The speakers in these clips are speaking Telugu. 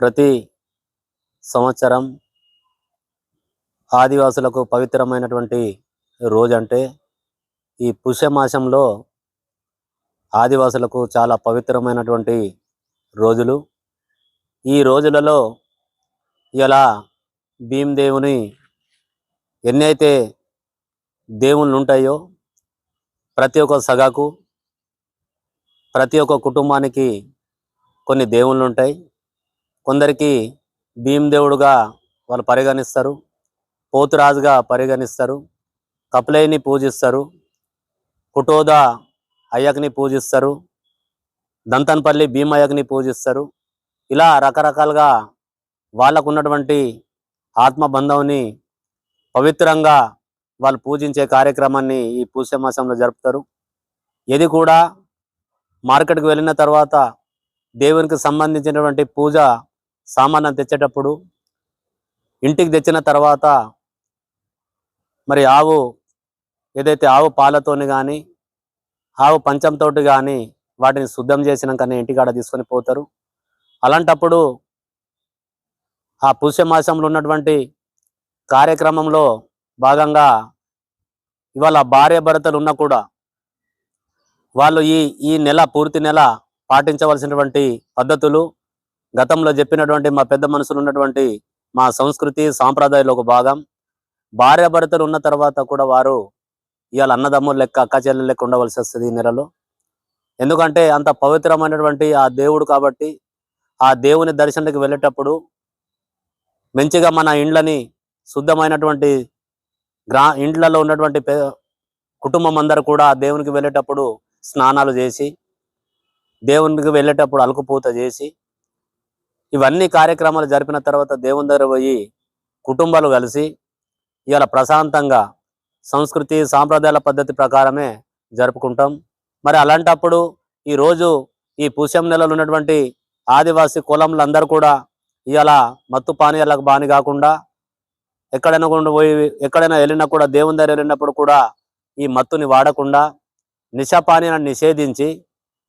ప్రతి సంవత్సరం ఆదివాసులకు పవిత్రమైనటువంటి రోజు అంటే ఈ పుష్యమాసంలో ఆదివాసులకు చాలా పవిత్రమైనటువంటి రోజులు. ఈ రోజులలో ఇలా భీమదేవుని ఎన్నైతే దేవుళ్ళు ఉంటాయో ప్రతి ఒక్క సగాకు ప్రతి ఒక్క కుటుంబానికి కొన్ని దేవుళ్ళు ఉంటాయి కొందరికి భీమదేవుడుగా వాళ్ళు పరిగణిస్తారు పోతురాజుగా పరిగణిస్తారు కపిలయ్యని పూజిస్తారు కుటోద అయ్యకని పూజిస్తారు దంతన్పల్లి భీమయ్యకని పూజిస్తారు. ఇలా రకరకాలుగా వాళ్ళకు ఉన్నటువంటి ఆత్మబంధంని పవిత్రంగా వాళ్ళు పూజించే కార్యక్రమాన్ని ఈ పూసే మాసంలో జరుపుతారు. ఇది కూడా మార్కెట్కి వెళ్ళిన తర్వాత దేవునికి సంబంధించినటువంటి పూజ సామాన్యం తెచ్చేటప్పుడు ఇంటికి తెచ్చిన తర్వాత మరి ఆవు ఏదైతే ఆవు పాలతోని కానీ ఆవు పంచంతో కానీ వాటిని శుద్ధం చేసినాకనే ఇంటికాడ తీసుకొని పోతారు. అలాంటప్పుడు ఆ పుష్యమాసంలో ఉన్నటువంటి కార్యక్రమంలో భాగంగా ఇవాళ భార్య భర్తలు ఉన్నా కూడా వాళ్ళు ఈ ఈ నెల పూర్తి నెల పాటించవలసినటువంటి పద్ధతులు గతంలో చెప్పినటువంటి మా పెద్ద మనుషులు ఉన్నటువంటి మా సంస్కృతి సాంప్రదాయాలు ఒక భాగం. భార్యాభర్తలు ఉన్న తర్వాత కూడా వారు ఇవాళ అన్నదమ్ములు లెక్క అక్క చెల్లెలు లెక్క ఉండవలసి వస్తుంది ఈ నెలలో. ఎందుకంటే అంత పవిత్రమైనటువంటి ఆ దేవుడు కాబట్టి ఆ దేవుని దర్శనానికి వెళ్ళేటప్పుడు మంచిగా మన ఇండ్లని శుద్ధమైనటువంటి గ్రా ఇండ్లలో ఉన్నటువంటి పే- కుటుంబం అందరూ కూడా ఆ దేవునికి వెళ్ళేటప్పుడు స్నానాలు చేసి దేవునికి వెళ్ళేటప్పుడు అలుకుపూత చేసి ఇవన్నీ కార్యక్రమాలు జరిపిన తర్వాత దేవుని దగ్గర పోయి కుటుంబాలు కలిసి ఇవాళ ప్రశాంతంగా సంస్కృతి సాంప్రదాయాల పద్ధతి ప్రకారమే జరుపుకుంటాం. మరి అలాంటప్పుడు ఈ రోజు ఈ పూసం నెలలో ఉన్నటువంటి ఆదివాసీ కులంలందరూ కూడా ఇవాళ మత్తు పానీయాలకు బాని కాకుండా ఎక్కడైనా కూడా పోయి ఎక్కడైనా వెళ్ళినా కూడా దేవుని దగ్గర వెళ్ళినప్పుడు కూడా ఈ మత్తుని వాడకుండా నిశాపానీయాన్ని నిషేధించి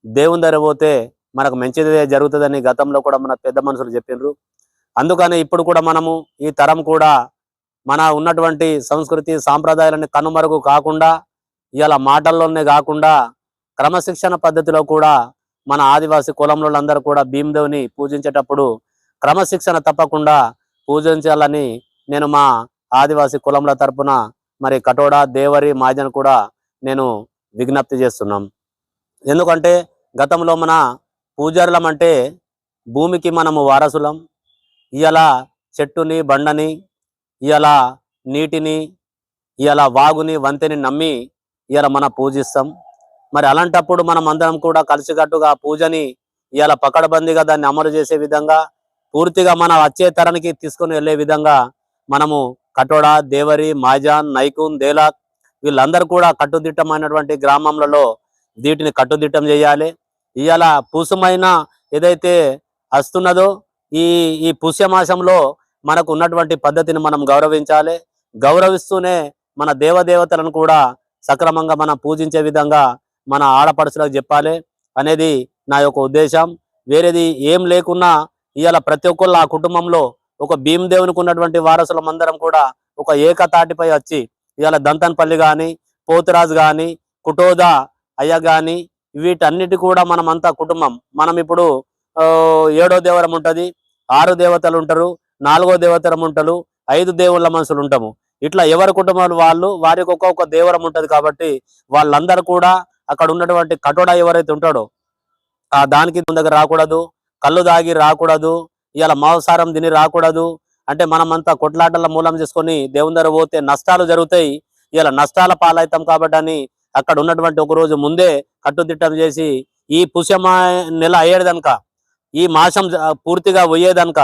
దేవుని దగ్గర పోతే మనకు మంచిదే జరుగుతుందని గతంలో కూడా మన పెద్ద మనుషులు చెప్పినారు. అందుకని ఇప్పుడు కూడా మనము ఈ తరం కూడా మన ఉన్నటువంటి సంస్కృతి సాంప్రదాయాలని కనుమరుగు కాకుండా ఇలా మాటల్లోనే కాకుండా క్రమశిక్షణ పద్ధతిలో కూడా మన ఆదివాసీ కులంలో అందరూ కూడా భీమదేవుని పూజించేటప్పుడు క్రమశిక్షణ తప్పకుండా పూజించాలని నేను మా ఆదివాసీ కులంల తరపున మరి కటోడా దేవరి మాజన్ కూడా నేను విజ్ఞప్తి చేస్తున్నాం. ఎందుకంటే గతంలో మన పూజారులం అంటే భూమికి మనము వారసులం. ఇవాళ చెట్టుని బండని ఇవాళ నీటిని ఇవాళ వాగుని వంతెని నమ్మి ఇవాళ మన పూజిస్తాం. మరి అలాంటప్పుడు మనం అందరం కూడా కలిసికట్టుగా పూజని ఇవాళ పకడబందీగా దాన్ని అమలు చేసే విధంగా పూర్తిగా మన వచ్చే తరానికి తీసుకొని వెళ్ళే విధంగా మనము కటోడా దేవరి మాజాన్ నైకున్ దేలాక్ వీళ్ళందరూ కూడా కట్టుదిట్టమైనటువంటి గ్రామంలో వీటిని కట్టుదిట్టం చేయాలి. ఇవాళ పూసమైన ఏదైతే వస్తున్నదో ఈ ఈ పుష్యమాసంలో మనకు ఉన్నటువంటి పద్ధతిని మనం గౌరవించాలి. గౌరవిస్తూనే మన దేవదేవతలను కూడా సక్రమంగా మనం పూజించే విధంగా మన ఆడపడుచులకు చెప్పాలి. అనేది నా యొక్క ఉద్దేశం. వేరేది ఏం లేకున్నా ఇవాళ ప్రతి ఒక్కళ్ళు ఆ కుటుంబంలో ఒక భీమదేవునికి ఉన్నటువంటి వారసులం అందరం కూడా ఒక ఏకతాటిపై వచ్చి ఇవాళ దంతన్పల్లి కానీ పోతురాజు కానీ కుటోదా అయ్య కానీ వీటన్నిటి కూడా మనమంతా కుటుంబం. మనం ఇప్పుడు ఆ, ఏడో దేవరం ఉంటుంది ఆరు దేవతలు ఉంటారు నాలుగో దేవతరం ఉంటారు ఐదు దేవుళ్ళ మనుషులు ఉంటాము. ఇట్లా ఎవరి కుటుంబాలు వాళ్ళు వారికి ఒక్కొక్క దేవరం ఉంటది కాబట్టి వాళ్ళందరూ కూడా అక్కడ ఉన్నటువంటి కటోడా ఎవరైతే ఉంటాడో ఆ దానికి దగ్గర రాకూడదు కళ్ళు దాగి రాకూడదు ఇలా మాంసారం తిని రాకూడదు. అంటే మనమంతా కొట్లాటల మూలం చేసుకొని దేవుని దగ్గర పోతే నష్టాలు జరుగుతాయి. ఇలా నష్టాల పాలవుతాం కాబట్టి అని అక్కడ ఉన్నటువంటి ఒక రోజు ముందే కట్టుదిట్టం చేసి ఈ పుష్యమా నెల అయ్యేదనక ఈ మాసం పూర్తిగా పోయేదనక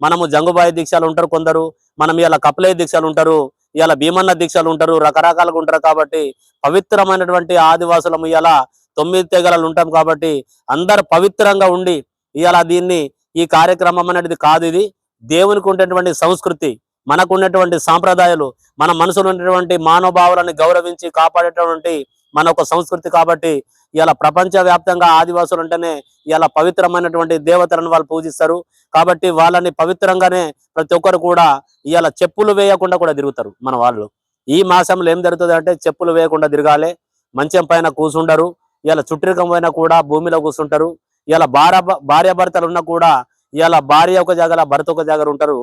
మనము జంగుబాయి దీక్షలు ఉంటారు కొందరు మనం ఇలా కపిలయ దీక్షలు ఉంటారు ఇలా భీమన్న దీక్షలు ఉంటారు రకరకాలుగా ఉంటారు కాబట్టి పవిత్రమైనటువంటి ఆదివాసులము ఇలా తొమ్మిది తెగలలు ఉంటాం కాబట్టి అందరు పవిత్రంగా ఉండి ఇలా దీన్ని ఈ కార్యక్రమం అనేది కాదు ఇది. దేవునికి ఉండేటువంటి సంస్కృతి మనకు ఉన్నటువంటి సాంప్రదాయాలు మన మనసులో ఉన్నటువంటి మానవభావాలను గౌరవించి కాపాడేటువంటి మన ఒక సంస్కృతి కాబట్టి ఇలా ప్రపంచ వ్యాప్తంగా ఆదివాసులు అంటేనే ఇలా పవిత్రమైనటువంటి దేవతలను వాళ్ళు పూజిస్తారు. కాబట్టి వాళ్ళని పవిత్రంగానే ప్రతి ఒక్కరు కూడా ఇలా చెప్పులు వేయకుండా కూడా తిరుగుతారు మన వాళ్ళు. ఈ మాసంలో ఏం జరుగుతుంది అంటే చెప్పులు వేయకుండా తిరగాలి. మంచం పైన కూసుండరు. ఇలా చుట్టరికం పైన కూడా భూమిలో కూర్చుంటారు ఇలా భార్య భార్య భర్తలు ఉన్నా కూడా ఇలా భార్య ఒక జాగల భర్త ఒక జాగర ఉంటారు.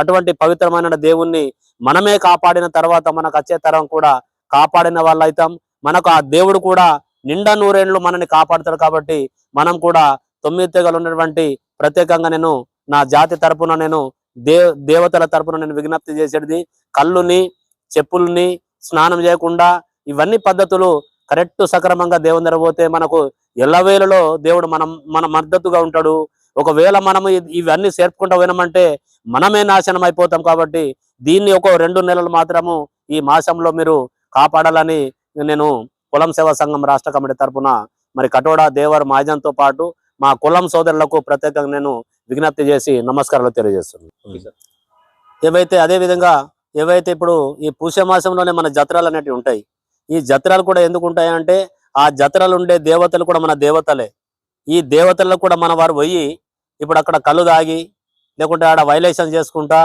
అటువంటి పవిత్రమైన దేవుణ్ణి మనమే కాపాడిన తర్వాత మనకు వచ్చే తరం కూడా కాపాడిన వాళ్ళు అవుతాం మనకు ఆ దేవుడు కూడా నిండా నూరేళ్ళు మనల్ని కాపాడుతాడు కాబట్టి మనం కూడా తొమ్మిది తెగలు ఉన్నటువంటి ప్రత్యేకంగా నేను నా జాతి తరపున నేను దే దేవతల తరపున నేను విజ్ఞప్తి చేసేది కళ్ళుని చెప్పుల్ని స్నానం చేయకుండా ఇవన్నీ పద్ధతులు కరెక్ట్ సక్రమంగా దేవుని దగ్గర పోతే మనకు ఎల్లవేళలో దేవుడు మనం మన మద్దతుగా ఉంటాడు. ఒకవేళ మనము ఇవన్నీ చేర్పుకుంటూ పోయినామంటే మనమే నాశనం అయిపోతాం కాబట్టి దీన్ని ఒక రెండు నెలలు మాత్రము ఈ మాసంలో మీరు కాపాడాలని నేను కులం సేవా సంఘం రాష్ట్ర కమిటీ తరపున మరి కటోడా దేవర్ మహాజన్తో పాటు మా కులం సోదరులకు ప్రత్యేకంగా నేను విజ్ఞప్తి చేసి నమస్కారాలు తెలియజేస్తున్నాను. ఏవైతే అదే విధంగా ఏవైతే ఇప్పుడు ఈ పుష్య మాసంలోనే మన జత్రాలు అనేటివి ఉంటాయి ఈ జత్రాలు కూడా ఎందుకు ఉంటాయంటే ఆ జత్రాలు ఉండే దేవతలు కూడా మన దేవతలే. ఈ దేవతలకు కూడా మన వారు పోయి ఇప్పుడు అక్కడ కళ్ళు దాగి లేకుంటే ఆడ వైలేషన్ చేసుకుంటా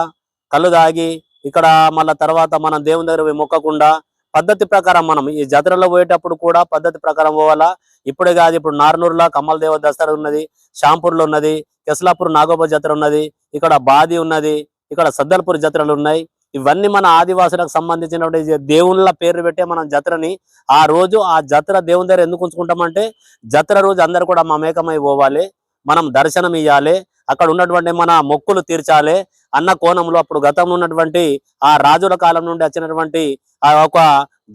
కళ్ళు దాగి ఇక్కడ మళ్ళా తర్వాత మనం దేవుని దగ్గర పోయి మొక్కకుండా పద్ధతి ప్రకారం మనం ఈ జాతరలో పోయేటప్పుడు కూడా పద్ధతి ప్రకారం పోవాలా? ఇప్పుడే కాదు ఇప్పుడు నార్నూరులో కమల్ దేవ దసరా ఉన్నది షాంపూర్లో ఉన్నది కెస్లాపూర్ నాగోబా జాతర ఉన్నది ఇక్కడ బాది ఉన్నది ఇక్కడ సద్దల్పూర్ జాతరలు ఉన్నాయి. ఇవన్నీ మన ఆదివాసులకు సంబంధించినటువంటి దేవుళ్ళ పేరు పెట్టే మనం జాతరని ఆ రోజు ఆ జాతర దేవుని దగ్గర ఎందుకు ఉంచుకుంటామంటే జాతర రోజు అందరు కూడా మమేకమై పోవాలి మనం దర్శనం ఇవ్వాలి అక్కడ ఉన్నటువంటి మన మొక్కులు తీర్చాలి. అన్న కోణంలో అప్పుడు గతంలో ఉన్నటువంటి ఆ రాజుల కాలం నుండి వచ్చినటువంటి ఆ ఒక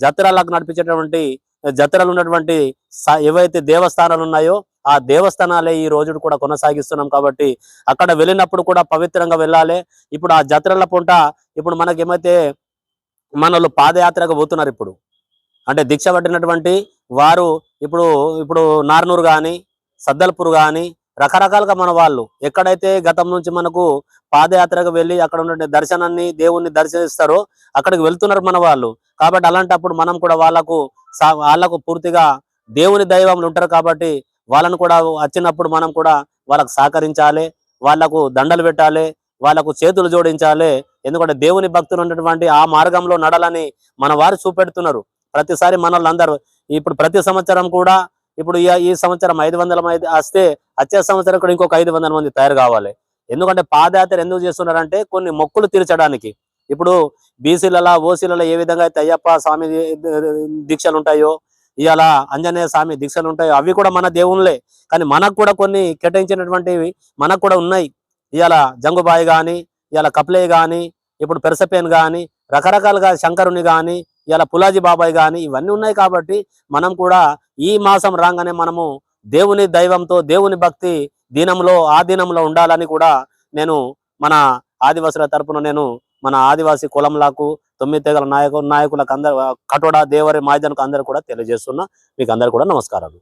జత్రలకు నడిపించేటువంటి జత్రలు ఉన్నటువంటి ఏవైతే దేవస్థానాలు ఉన్నాయో ఆ దేవస్థానాలే ఈ రోజు కూడా కొనసాగిస్తున్నాం కాబట్టి అక్కడ వెళ్ళినప్పుడు కూడా పవిత్రంగా వెళ్ళాలి. ఇప్పుడు ఆ జత్రల పూట ఇప్పుడు మనకి ఏమైతే మనలు పాదయాత్రకు పోతున్నారు ఇప్పుడు. అంటే దీక్ష పట్టినటువంటి వారు ఇప్పుడు ఇప్పుడు నార్నూరు కానీ సద్దల్పూర్ కానీ రకరకాలుగా మన వాళ్ళు. ఎక్కడైతే గతం నుంచి మనకు పాదయాత్రకు వెళ్ళి అక్కడ ఉన్న దర్శనాన్ని దేవుణ్ణి దర్శనిస్తారో అక్కడికి వెళ్తున్నారు మన వాళ్ళు. కాబట్టి అలాంటప్పుడు మనం కూడా వాళ్ళకు వాళ్ళకు పూర్తిగా దేవుని దైవములు ఉంటారు కాబట్టి వాళ్ళను కూడా వచ్చినప్పుడు మనం కూడా వాళ్ళకు సహకరించాలి వాళ్ళకు దండలు పెట్టాలి వాళ్ళకు చేతులు జోడించాలి. ఎందుకంటే దేవుని భక్తులు ఉన్నటువంటి ఆ మార్గంలో నడాలని మన వారు చూపెడుతున్నారు. ప్రతిసారి మన ఇప్పుడు ప్రతి సంవత్సరం కూడా ఇప్పుడు ఈ- ఈ సంవత్సరం ఐదు వందల మంది వస్తే వచ్చే సంవత్సరం కూడా ఇంకొక ఐదు వందల మంది తయారు కావాలి. ఎందుకంటే పాదయాత్ర ఎందుకు చేస్తున్నారంటే కొన్ని మొక్కులు తీర్చడానికి. ఇప్పుడు బీసీలలో ఓసీలలో ఏ విధంగా అయితే అయ్యప్ప స్వామి దీక్షలు ఉంటాయో ఇవాళ ఆంజనేయ స్వామి దీక్షలు ఉంటాయో అవి కూడా మన దేవుళ్ళే. కానీ మనకు కూడా కొన్ని కేటాయించినటువంటివి మనకు కూడా ఉన్నాయి. ఇవాళ జంగుబాయి కానీ ఇవాళ కప్లే కానీ ఇప్పుడు పెరసపేన్ కానీ రకరకాలుగా శంకరుని కానీ ఇలా పులాజీ బాబాయ్ కానీ ఇవన్నీ ఉన్నాయి కాబట్టి మనం కూడా ఈ మాసం రాగానే మనము దేవుని దైవంతో దేవుని భక్తి దినంలో ఆ దినంలో ఉండాలని కూడా నేను మన ఆదివాసుల తరపున నేను మన ఆదివాసీ కులంలకు తొమ్మిది తెగల నాయకు నాయకులకు అందరు కటోడా దేవరి మాయజనకు అందరు కూడా తెలియజేస్తున్నా. మీకు అందరు కూడా నమస్కారాలు.